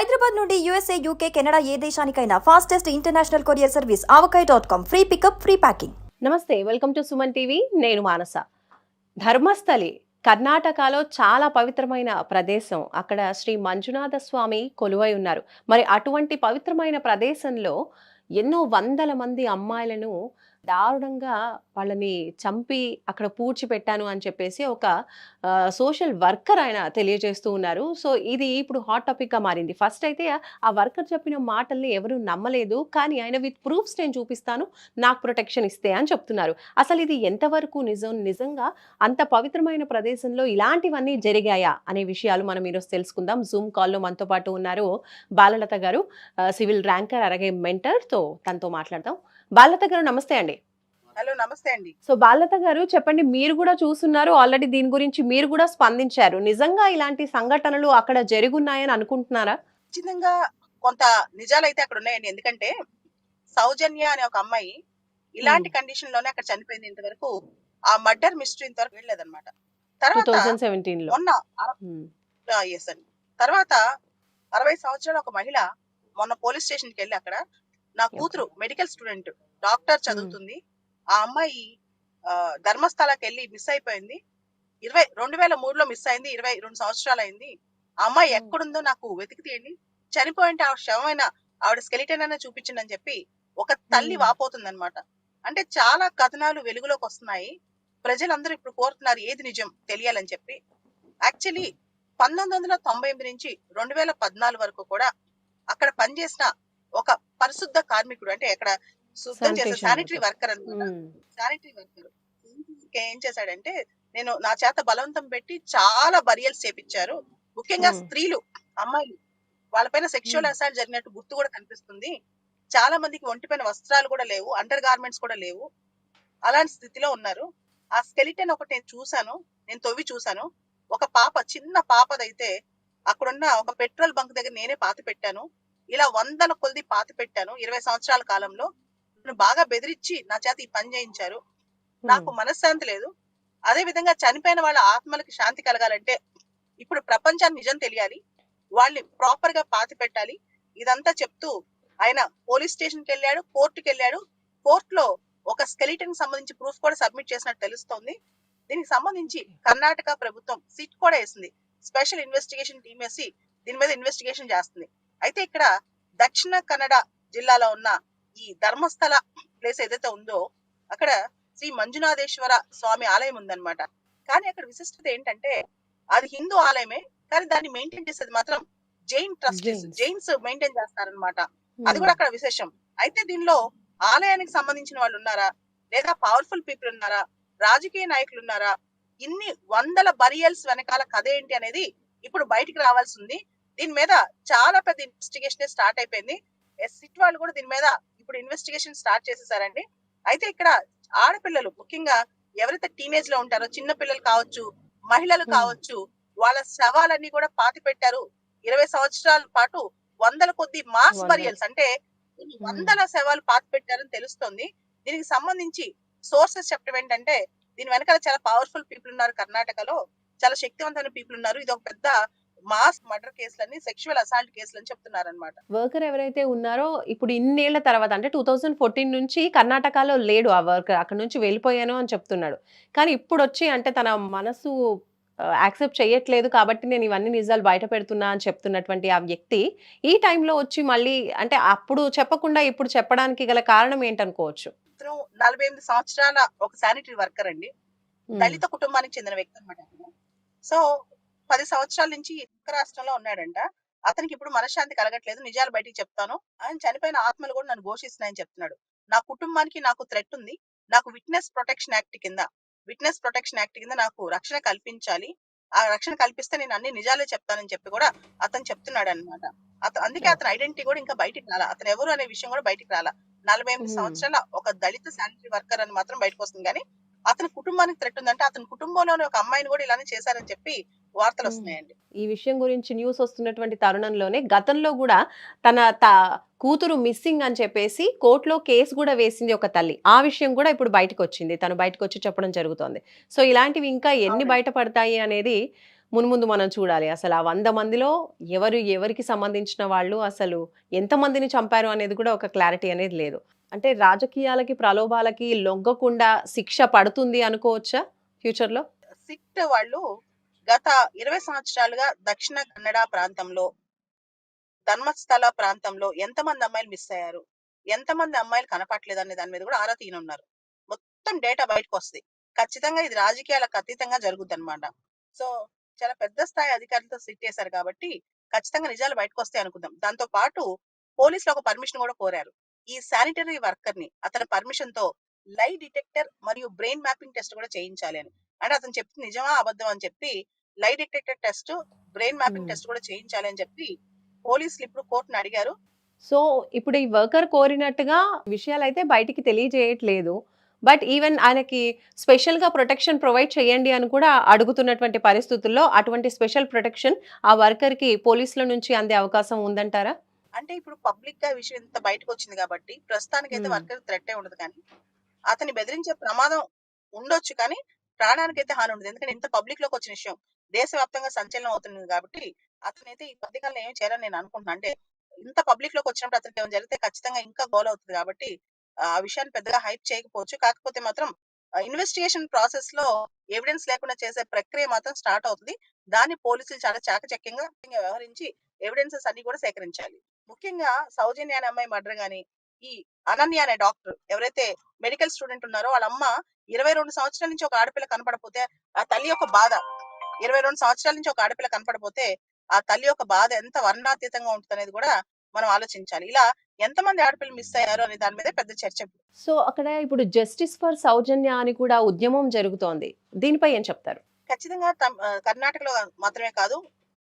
హైదరాబాద్ నుండి USA UK Canada ఏ దేశానికైనా fastest international courier service Avakai dot com free pickup free packing నమస్తే welcome to Suman TV నేను మానస. ధర్మస్థలి కర్ణాటకలో చాలా పవిత్రమైన ప్రదేశం. అక్కడ శ్రీ మంజునాథ స్వామి కొలువై ఉన్నారు. మరి అటువంటి పవిత్రమైన ప్రదేశంలో ఎన్నో వందల మంది అమ్మాయిలను దారుణంగా వాళ్ళని చంపి అక్కడ పూడ్చిపెట్టాను అని చెప్పేసి ఒక సోషల్ వర్కర్ ఆయన తెలియజేస్తూ ఉన్నారు. సో ఇది ఇప్పుడు హాట్ టాపిక్గా మారింది. ఫస్ట్ అయితే ఆ వర్కర్ చెప్పిన మాటల్ని ఎవరు నమ్మలేదు. కానీ ఆయన విత్ ప్రూఫ్స్ నేను చూపిస్తాను. నాకు ప్రొటెక్షన్ ఇస్తే అని చెప్తున్నారు. అసలు ఇది ఎంతవరకు నిజం? నిజంగా అంత పవిత్రమైన ప్రదేశంలో ఇలాంటివన్నీ జరిగాయా? అనే విషయాలు మనం ఈరోజు తెలుసుకుందాం. జూమ్ కాల్లో మనతో పాటు ఉన్నారు బాలలత గారు సివిల్ ర్యాంకర్ అలాగే మెంటర్తో తనతో మాట్లాడదాం. బాలలత గారు నమస్తే అండి. హలో నమస్తే అండి. సో బాలలత గారు చెప్పండి మీరు కూడా చూస్తున్నారు ఆల్రెడీ దీని గురించి మీరు కూడా స్పందించారు. నిజంగా ఇలాంటి సంఘటనలు అక్కడ జరుగున్నాయని అనుకుంటున్నారా? ఖచ్చితంగా కొంత నిజాలైతే అక్కడ ఉన్నాయండి. ఎందుకంటే సౌజన్య అనే ఒక అమ్మాయి ఇలాంటి కండిషన్లోనే అక్కడ చనిపోయింది ఇంతవరకు. ఆ మర్డర్ మిస్టరీ ఇంతవరకు వెళ్ళలేదన్నమాట తర్వాత తర్వాత అరవై సంవత్సరాల ఒక మహిళ మొన్న పోలీస్ స్టేషన్కి వెళ్ళి అక్కడ నా కూతురు మెడికల్ స్టూడెంట్ డాక్టర్ చదువుతుంది. ఆ అమ్మాయి ధర్మస్థలకి వెళ్ళి మిస్ అయిపోయింది. ఇరవై రెండు వేల మూడులో మిస్ అయింది. ఇరవై రెండు సంవత్సరాలు అయింది ఆ అమ్మాయి Hmm. ఎక్కడుందో నాకు వెతికి తీయండి. చనిపోయింటే ఆవిడ శవమైన ఆవిడ స్కెలిటన్ అయినా చూపించండి అని చెప్పి ఒక తల్లి Hmm. వాపోతుంది అనమాట అంటే చాలా కథనాలు వెలుగులోకి వస్తున్నాయి. ప్రజలందరూ ఇప్పుడు కోరుతున్నారు ఏది నిజం తెలియాలని చెప్పి. యాక్చువల్లీ పంతొమ్మిది వందల తొంభై ఎనిమిది నుంచి రెండు వేల పద్నాలుగు వరకు కూడా అక్కడ పనిచేసిన ఒక పరిశుద్ధ కార్మికుడు అంటే అక్కడ శుద్ధం చేసే శానిటరీ. వర్కర్ అనమాట శానిటరీ వర్కర్ ఏం చేశాడంటే నేను నా చేత బలవంతం పెట్టి చాలా బరియల్స్ చేపించారు. ముఖ్యంగా Hmm. స్త్రీలు అమ్మాయిలు. వాళ్ళపైన సెక్షువల్. అసాల్ట్ జరిగినట్టు గుర్తు కూడా కనిపిస్తుంది. చాలా మందికి ఒంటిపైన వస్త్రాలు కూడా లేవు అండర్ గార్మెంట్స్ కూడా లేవు. అలాంటి స్థితిలో ఉన్నారు. ఆ స్కెలిటన్ ఒకటి నేను చూశాను నేను తవ్వి చూశాను. ఒక పాప చిన్న పాపదైతే అక్కడున్న ఒక పెట్రోల్ బంక్ దగ్గర నేనే పాతి పెట్టాను. ఇలా వందల కొద్ది పాతి పెట్టాను. ఇరవై సంవత్సరాల కాలంలో నన్ను బాగా బెదిరించి నా చేత ఈ పని చేయించారు. నాకు మనశ్శాంతి లేదు. అదే విధంగా చనిపోయిన వాళ్ళ ఆత్మలకి శాంతి కలగాలంటే ఇప్పుడు ప్రపంచాన్ని నిజం తెలియాలి. వాళ్ళని ప్రాపర్గా పాతి పెట్టాలి. ఇదంతా చెప్తూ ఆయన పోలీస్ స్టేషన్కి వెళ్ళాడు కోర్టుకి వెళ్ళాడు. కోర్టులో ఒక స్కెలిటన్ సంబంధించి ప్రూఫ్ కూడా సబ్మిట్ చేసినట్టు తెలుస్తోంది. దీనికి సంబంధించి కర్ణాటక ప్రభుత్వం సిట్ కూడా వేసింది. స్పెషల్ ఇన్వెస్టిగేషన్ టీమ్ వేసి దీని మీద ఇన్వెస్టిగేషన్ చేస్తుంది. అయితే ఇక్కడ దక్షిణ కన్నడ జిల్లాలో ఉన్న ఈ ధర్మస్థల ప్లేస్ ఏదైతే ఉందో అక్కడ శ్రీ మంజునాథేశ్వర స్వామి ఆలయం ఉందన్నమాట. కానీ అక్కడ విశిష్టత ఏంటంటే అది హిందూ ఆలయమే కానీ దాన్ని మెయింటైన్ చేసేది మాత్రం Jain trustees Jains. Jains maintain చేస్తారనమాట అది కూడా అక్కడ విశేషం. అయితే దీనిలో ఆలయానికి సంబంధించిన వాళ్ళు ఉన్నారా? లేదా పవర్ఫుల్ పీపుల్ ఉన్నారా? రాజకీయ నాయకులు ఉన్నారా? ఇన్ని వందల బరియల్స్ వెనకాల కథ ఏంటి అనేది ఇప్పుడు బయటికి రావాల్సి ఉంది. దీని మీద చాలా పెద్ద ఇన్వెస్టిగేషన్ స్టార్ట్ అయిపోయింది. సిట్ వాళ్ళు కూడా దీని మీద ఇప్పుడు ఇన్వెస్టిగేషన్ స్టార్ట్ చేసేసారండి. అయితే ఇక్కడ ఆడపిల్లలు ముఖ్యంగా ఎవరైతే టీనేజ్లో ఉంటారో చిన్న పిల్లలు కావచ్చు మహిళలు. కావచ్చు వాళ్ళ శవాలన్నీ కూడా పాతి పెట్టారు. ఇరవై సంవత్సరాల పాటు వందల కొద్ది మాస్. బరియల్స్ అంటే వందల శవాలు పాతి పెట్టారని తెలుస్తోంది. దీనికి సంబంధించి సోర్సెస్ చెప్పడం ఏంటంటే దీని వెనకాల చాలా పవర్ఫుల్ పీపుల్ ఉన్నారు కర్ణాటకలో. చాలా శక్తివంతమైన పీపుల్ ఉన్నారు. ఇది ఒక పెద్ద మాస్ మర్డర్ కేసులని సెక్షువల్ అసాల్ట్ కేసులని చెప్తున్నారు అనమాట వర్కర్ ఎవరైతే ఉన్నారో ఇప్పుడు ఇన్నేళ్ళ తర్వాత అంటే టూ థౌజండ్ ఫోర్టీన్ నుంచి కర్ణాటకలో లేడు ఆ వర్కర్. అక్కడ నుంచి వెళ్ళిపోయాను అని చెప్తున్నాడు. కానీ ఇప్పుడు వచ్చి అంటే తన మనసు యాక్సెప్ట్ చేయట్లేదు కాబట్టి నేను ఇవన్నీ నిజాలు బయట పెడుతున్నా అని చెప్తున్నటువంటి ఆ వ్యక్తి ఈ టైంలో వచ్చి మళ్ళీ అంటే అప్పుడు చెప్పకుండా ఇప్పుడు చెప్పడానికి గల కారణం ఏంటనుకోవచ్చు? నలభై ఎనిమిది సంవత్సరాల ఒక శానిటరీ వర్కర్ అండి. దళిత కుటుంబానికి చెందిన వ్యక్తి అనమాట సో పది సంవత్సరాల నుంచి ఇతర రాష్ట్రంలో ఉన్నాడంట. అతనికి ఇప్పుడు మనశ్శాంతి కలగట్లేదు. నిజాలు బయటికి చెప్తాను. ఆయన చనిపోయిన ఆత్మలు కూడా నన్ను ఘోషిస్తున్నాయని చెప్తున్నాడు. నా కుటుంబానికి నాకు థ్రెట్ ఉంది. నాకు విట్నెస్ ప్రొటెక్షన్ యాక్ట్ కింద విట్నెస్ ప్రొటెక్షన్ యాక్ట్ కింద నాకు రక్షణ కల్పించాలి. ఆ రక్షణ కల్పిస్తే నేను అన్ని నిజాలే చెప్తానని చెప్పి కూడా అతను చెప్తున్నాడు అనమాట అతను అందుకే అతని ఐడెంటిటీ కూడా ఇంకా బయటికి రాలా. అతను ఎవరు అనే విషయం కూడా బయటికి రాలా. నలభై ఎనిమిది. సంవత్సరాల ఒక దళిత శానిటరీ వర్కర్ అని మాత్రం బయటకు వస్తుంది కానీ అతని కుటుంబానికి థ్రెట్ ఉందంటే అతని కుటుంబంలోనే ఒక అమ్మాయిని కూడా ఇలానే చేశారని చెప్పి వార్తలు. వస్తున్నాయండి. ఈ విషయం గురించి న్యూస్ వస్తున్నటువంటి తరుణంలోనే గతంలో కూడా తన కూతురు మిస్సింగ్ అని చెప్పేసి కోర్టులో కేసు కూడా వేసింది ఒక తల్లి. ఆ విషయం కూడా ఇప్పుడు బయటకు వచ్చింది తను బయటకు వచ్చి చెప్పడం జరుగుతోంది. సో ఇలాంటివి ఇంకా ఎన్ని. బయటపడతాయి అనేది మున్ముందు మనం చూడాలి. అసలు ఆ వంద మందిలో ఎవరు ఎవరికి సంబంధించిన వాళ్ళు అసలు ఎంతమందిని చంపారు అనేది కూడా ఒక క్లారిటీ అనేది లేదు. అంటే రాజకీయాలకి ప్రలోభాలకి లొంగకుండా శిక్ష పడుతుంది అనుకోవచ్చా ఫ్యూచర్లో సిట్ వాళ్ళు గత ఇరవై సంవత్సరాలుగా దక్షిణ కన్నడ ప్రాంతంలో ధర్మస్థల ప్రాంతంలో ఎంతమంది అమ్మాయిలు మిస్ అయ్యారు? ఎంతమంది అమ్మాయిలు కనపట్లేదు అనే దాని మీద కూడా ఆరా తీయనున్నారు. మొత్తం డేటా బయటకు వస్తుంది ఖచ్చితంగా ఇది రాజకీయాలకు అతీతంగా జరుగుద్ది అనమాట సో చాలా పెద్ద స్థాయి అధికారులతో సిట్ చేశారు కాబట్టి ఖచ్చితంగా నిజాలు బయటకు వస్తాయి అనుకుందాం. దాంతో పాటు పోలీసులు ఒక పర్మిషన్ కూడా కోరారు. ఈ శానిటరీ వర్కర్ని అతని పర్మిషన్తో లై డిటెక్టర్ మరియు బ్రెయిన్ మ్యాపింగ్ టెస్ట్ కూడా చేయించాలి అని. అంటే అతను చెప్తుంది నిజమా అబద్ధం అని చెప్పి lie detector test brain mapping. Test కూడా చేయించాలి అని చెప్పి పోలీసులు ఇప్పుడు కోర్టును అడిగారు. సో ఇప్పుడు ఈ వర్కర్ కోరినట్టుగా విషయాలు అయితే బయటికి తెలియజేయట్లేదు. బట్ ఈవెన్ ఆయనకి స్పెషల్గా ప్రొటెక్షన్ ప్రొవైడ్ చేయండి అని కూడా అడుగుతున్నటువంటి పరిస్థితుల్లో అటువంటి స్పెషల్ ప్రొటెక్షన్ ఆ వర్కర్కి పోలీసుల నుంచి అందే అవకాశం ఉందంటారా? అంటే ఇప్పుడు పబ్లిక్గా విషయం ఇంత బయటకు వచ్చింది కాబట్టి ప్రస్తుతానికి అయితే. వర్కర్ థ్రెట్ ఉండదు కానీ అతన్ని బెదిరించే ప్రమాదం ఉండొచ్చు కానీ ప్రాణానికి అయితే హాని ఉండదు. ఎందుకంటే ఇంత పబ్లిక్లోకి వచ్చిన విషయం దేశవ్యాప్తంగా సంచలనం అవుతుంది కాబట్టి అతనైతే ఈ పథకాలను ఏం చేయాలని నేను అనుకుంటున్నాను అంటే ఇంత పబ్లిక్లోకి వచ్చినప్పుడు అతనికి ఏమైనా జరిగితే ఖచ్చితంగా ఇంకా గోల్ అవుతుంది కాబట్టి ఆ విషయాన్ని పెద్దగా హైప్ చేయకపోవచ్చు. కాకపోతే మాత్రం ఇన్వెస్టిగేషన్ ప్రాసెస్లో ఎవిడెన్స్ లేకుండా చేసే ప్రక్రియ మాత్రం స్టార్ట్ అవుతుంది. దాన్ని పోలీసులు చాలా చాకచక్యంగా వ్యవహరించి ఎవిడెన్సెస్ అన్ని కూడా సేకరించాలి. ముఖ్యంగా సౌజన్య అనే అమ్మాయి మర్డర్ గాని ఈ అనన్య అనే డాక్టర్ ఎవరైతే మెడికల్ స్టూడెంట్ ఉన్నారో వాళ్ళ అమ్మ ఇరవై రెండు సంవత్సరాల నుంచి ఒక ఆడపిల్ల కనపడపోతే ఆ తల్లి యొక్క బాధ. ఇరవై రెండు సంవత్సరాల నుంచి ఒక ఆడపిల్ల కనపడపోతే ఆ తల్లి యొక్క బాధ ఎంత వర్ణాతీతంగా ఉంటుంది అనేది కూడా మనం ఆలోచించాలి. ఇలా ఎంతమంది ఆడపిల్లలు మిస్ అయ్యారు అనే దాని మీద పెద్ద చర్చ. సో అక్కడ ఇప్పుడు జస్టిస్ ఫర్ సౌజన్య అని కూడా ఉద్యమం జరుగుతోంది. దీనిపై ఏం చెప్తారు? ఖచ్చితంగా కర్ణాటకలో మాత్రమే కాదు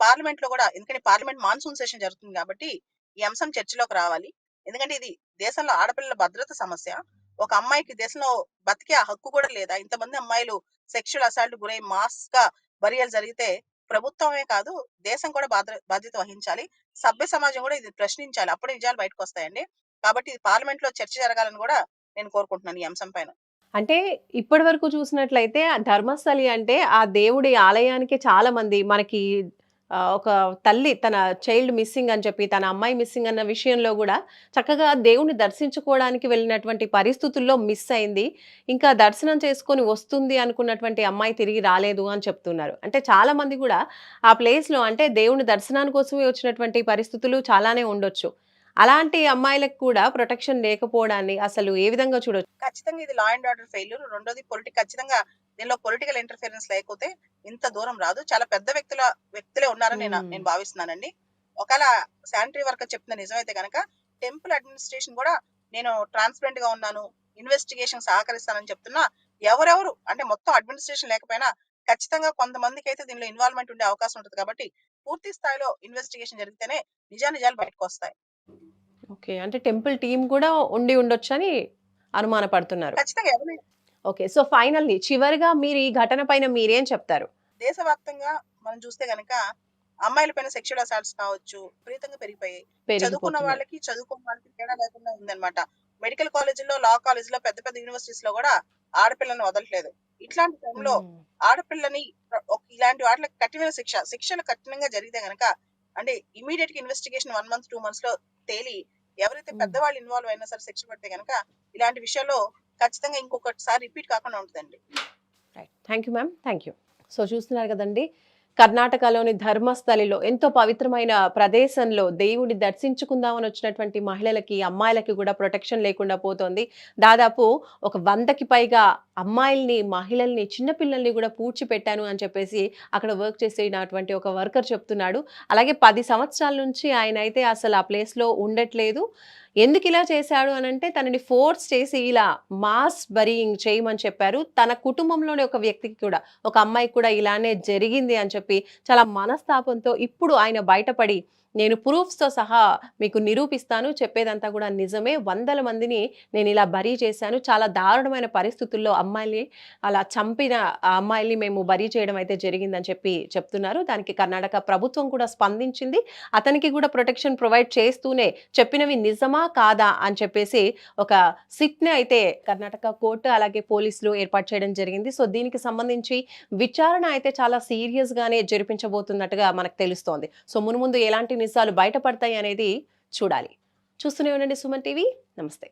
పార్లమెంట్లో కూడా ఎందుకంటే పార్లమెంట్ మాన్సూన్ సెషన్ జరుగుతుంది కాబట్టి ఈ అంశం చర్చలోకి రావాలి. ఎందుకంటే ఇది దేశంలో ఆడపిల్లల భద్రత సమస్య. ఒక అమ్మాయికి దేశంలో బతికే ఆ హక్కు కూడా లేదా. ఇంతమంది అమ్మాయిలు సెక్షువల్ అసాల్ట్ గురై మాస్గా బరియలు జరిగితే ప్రభుత్వమే కాదు దేశం కూడా బాధ్ర- బాధ్యత వహించాలి. సభ్య సమాజం కూడా ఇది ప్రశ్నించాలి. అప్పుడే నిజాలు బయటకు వస్తాయండి. కాబట్టి ఇది పార్లమెంట్లో చర్చ జరగాలని కూడా నేను కోరుకుంటున్నాను ఈ అంశం పైన. అంటే ఇప్పటి వరకు చూసినట్లయితే ఆ ధర్మస్థలి అంటే ఆ దేవుడి ఆలయానికి చాలా మంది మనకి ఒక తల్లి తన చైల్డ్ మిస్సింగ్ అని చెప్పి తన అమ్మాయి మిస్సింగ్ అన్న విషయంలో కూడా చక్కగా దేవుణ్ణి దర్శించుకోవడానికి వెళ్ళినటువంటి పరిస్థితుల్లో మిస్ అయింది. ఇంకా దర్శనం చేసుకొని వస్తుంది అనుకున్నటువంటి అమ్మాయి తిరిగి రాలేదు అని చెప్తున్నారు. అంటే చాలా మంది కూడా ఆ ప్లేస్లో అంటే దేవుని దర్శనాని కోసమే వచ్చినటువంటి పరిస్థితులు చాలానే ఉండొచ్చు. అలాంటి అమ్మాయిలకు కూడా ప్రొటెక్షన్ లేకపోవడాన్ని అసలు ఏ విధంగా చూడొచ్చు? ఖచ్చితంగా ఇది లా అండ్ ఆర్డర్ ఫెయిల్యూర్ రెండోది పొలిటిక్ ఖచ్చితంగా దీనిలో పొలిటికల్ ఇంటర్ఫిరెన్స్ లేకపోతే ఇంత దూరం రాదు. చాలా పెద్ద వ్యక్తుల వ్యక్తులే ఉన్నారని నేను. నేను భావిస్తున్నానండి. ఒకవేళ శానిటరీ వర్కర్ చెప్తున్న నిజమైతే కనుక టెంపుల్ అడ్మినిస్ట్రేషన్ కూడా నేను ట్రాన్స్పరెంట్గా ఉన్నాను ఇన్వెస్టిగేషన్ సహకరిస్తానని చెప్తున్నా ఎవరెవరు అంటే మొత్తం అడ్మినిస్ట్రేషన్ లేకపోయినా ఖచ్చితంగా కొంతమందికి అయితే దీనిలో ఇన్వాల్వ్మెంట్ ఉండే అవకాశం ఉంటుంది కాబట్టి పూర్తి స్థాయిలో ఇన్వెస్టిగేషన్ జరిగితేనే నిజా నిజాలు బయటకు వస్తాయి. ఓకే. అంటే టెంపుల్ టీం కూడా ఉండి ఉండొచ్చు అని అనుమానపడుతున్నారు. ఖచ్చితంగా ఎవరైనా ఓకే. సో ఫైనల్లీ చివరిగా మీరు ఈ ఘటన పైన మీరేం చెప్తారు? దేశవ్యాప్తంగా మనం చూస్తే గనక అమ్మాయిల పైన సెక్షువల్ అసాల్ట్స్ కావచ్చు విపరీతంగా పెరిగిపోయాయి. చదువుకున్న వాళ్ళకి చదువుకున్న వాళ్ళకి తేడా లేకుండా ఉందన్నమాట. మెడికల్ కాలేజీలో లా కాలేజీలో పెద్ద పెద్ద యూనివర్సిటీస్లో కూడా ఆడపిల్లని వదలట్లేదు. ఇట్లాంటి టైంలో. ఆడపిల్లని ఇలాంటి వాటికి కఠినమైన శిక్ష శిక్షలు కఠినంగా జరిగితే గనక అంటే ఇమీడియట్గా ఇన్వెస్టిగేషన్ వన్ మంత్ టూ మంత్స్లో తేలి ఎవరైతే. పెద్దవాళ్ళు ఇన్వాల్వ్ అయినా సరే శిక్ష పడితే గనక ఇలాంటి విషయాల్లో ఖచ్చితంగా ఇంకొకటిసారి రిపీట్ కాకుండా ఉంటుందండి. Thank you ma'am thank you so చూస్తున్నారు కదండి కర్ణాటకలోని ధర్మస్థలిలో ఎంతో పవిత్రమైన ప్రదేశంలో దేవుడిని దర్శించుకుందామని వచ్చినటువంటి మహిళలకి అమ్మాయిలకి కూడా ప్రొటెక్షన్ లేకుండా పోతోంది. దాదాపు ఒక వందకి పైగా అమ్మాయిల్ని మహిళల్ని చిన్నపిల్లల్ని కూడా పూడ్చిపెట్టాను అని చెప్పేసి అక్కడ వర్క్ చేసేటటువంటి ఒక వర్కర్ చెప్తున్నాడు. అలాగే పది సంవత్సరాల నుంచి ఆయన అయితే అసలు ఆ ప్లేస్లో ఉండట్లేదు. ఎందుకు ఇలా చేశాడు అని అంటే తనని ఫోర్స్ చేసి ఇలా మాస్ బరీయింగ్ చేయమని చెప్పారు. తన కుటుంబంలోని ఒక వ్యక్తికి కూడా ఒక అమ్మాయికి కూడా ఇలానే జరిగింది అని చెప్పి చాలా మనస్తాపంతో ఇప్పుడు ఆయన బయటపడి నేను ప్రూఫ్స్తో సహా మీకు నిరూపిస్తాను. చెప్పేదంతా కూడా నిజమే. వందల మందిని నేను ఇలా బరీ చేశాను. చాలా దారుణమైన పరిస్థితుల్లో అమ్మాయిల్ని అలా చంపిన ఆ అమ్మాయిల్ని మేము బరీ చేయడం అయితే జరిగిందని చెప్పి చెప్తున్నారు. దానికి కర్ణాటక ప్రభుత్వం కూడా స్పందించింది. అతనికి కూడా ప్రొటెక్షన్ ప్రొవైడ్ చేస్తూనే చెప్పినవి నిజమా కాదా అని చెప్పేసి ఒక సిట్ని అయితే కర్ణాటక కోర్టు అలాగే పోలీసులు ఏర్పాటు చేయడం జరిగింది. సో దీనికి సంబంధించి విచారణ అయితే చాలా సీరియస్ గానే జరిపించబోతున్నట్టుగా మనకు తెలుస్తోంది. సో మునుముందు ఎలాంటి నిజాలు బయటపడతాయి అనేది చూడాలి. చూస్తూనే ఉండండి సుమన్ టీవీ. నమస్తే.